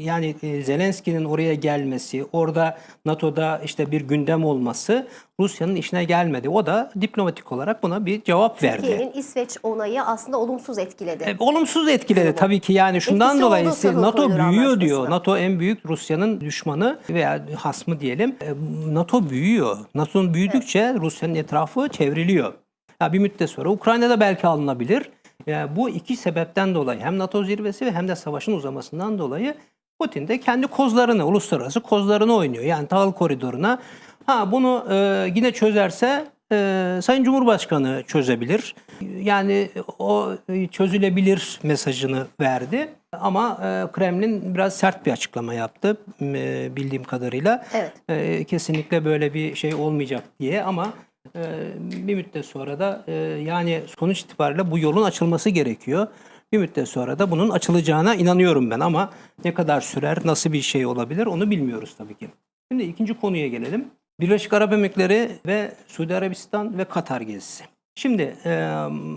yani e, Zelenski'nin oraya gelmesi, orada NATO'da işte bir gündem olması Rusya'nın işine gelmedi. O da diplomatik olarak buna bir cevap verdi. Türkiye'nin İsveç onayı aslında olumsuz etkiledi. E, olumsuz etkiledi tabii ki yani şundan Etkisi dolayı NATO büyüyor diyor. NATO en büyük Rusya'nın düşmanı veya hasmı diyelim. E, NATO büyüyor. NATO'nun büyüdükçe Rusya'nın etrafı çevriliyor. Ya bir müddet sonra Ukrayna'da belki alınabilir. Yani bu iki sebepten dolayı hem NATO zirvesi ve hem de savaşın uzamasından dolayı Putin de kendi kozlarını, uluslararası kozlarını oynuyor. Yani tahıl koridoruna. Ha bunu e, yine çözerse e, Sayın Cumhurbaşkanı çözebilir. Yani o e, çözülebilir mesajını verdi. Ama e, Kremlin biraz sert bir açıklama yaptı e, bildiğim kadarıyla. Evet. E, kesinlikle böyle bir şey olmayacak diye ama e, bir müddet sonra da e, yani sonuç itibariyle bu yolun açılması gerekiyor. Bir müddet sonra da bunun açılacağına inanıyorum ben ama ne kadar sürer, nasıl bir şey olabilir onu bilmiyoruz tabii ki. Şimdi ikinci konuya gelelim. Birleşik Arap Emirlikleri ve Suudi Arabistan ve Katar gezisi. Şimdi e,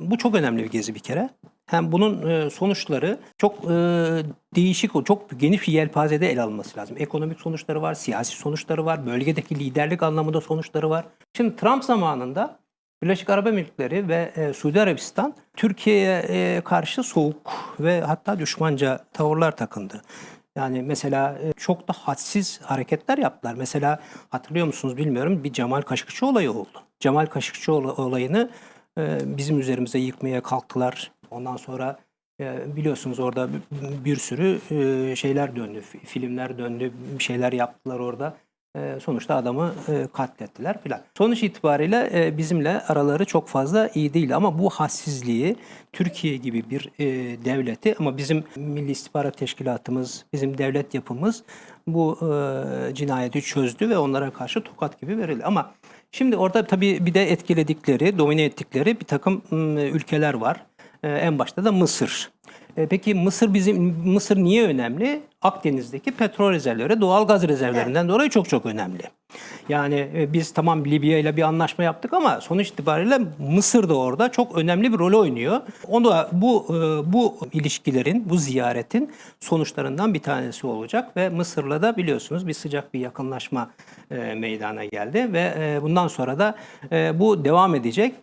bu çok önemli bir gezi bir kere. Hem bunun e, sonuçları çok e, değişik, çok geniş yelpazede ele alınması lazım. Ekonomik sonuçları var, siyasi sonuçları var, bölgedeki liderlik anlamında sonuçları var. Şimdi Trump zamanında Birleşik Arap Emirlikleri ve e, Suudi Arabistan Türkiye'ye e, karşı soğuk ve hatta düşmanca tavırlar takındı. Yani mesela e, çok da hadsiz hareketler yaptılar. Mesela hatırlıyor musunuz bilmiyorum bir Cemal Kaşıkçı olayı oldu. Cemal Kaşıkçı olay- olayını e, bizim üzerimize yıkmaya kalktılar. Ondan sonra e, biliyorsunuz orada bir- sürü e, şeyler döndü, fi- filmler döndü, bir şeyler yaptılar orada. E, sonuçta adamı e, katlettiler filan. Sonuç itibariyle e, bizimle araları çok fazla iyi değil ama bu hassizliği Türkiye gibi bir e, devleti ama bizim Milli İstihbarat Teşkilatımız, bizim devlet yapımız bu cinayeti çözdü ve onlara karşı tokat gibi verildi. Ama şimdi orada tabii bir de etkiledikleri, domine ettikleri bir takım ülkeler var. En başta da Mısır. E, Peki Mısır bizim Mısır niye önemli? Akdeniz'deki petrol rezervleri, doğal gaz rezervlerinden dolayı çok çok önemli. Yani e, biz tamam Libya ile bir anlaşma yaptık ama sonuç itibariyle Mısır da orada çok önemli bir rol oynuyor. Onu da bu e, bu ilişkilerin, bu ziyaretin sonuçlarından bir tanesi olacak ve Mısır'la da biliyorsunuz bir sıcak bir yakınlaşma e, meydana geldi ve e, bundan sonra da e, bu devam edecek.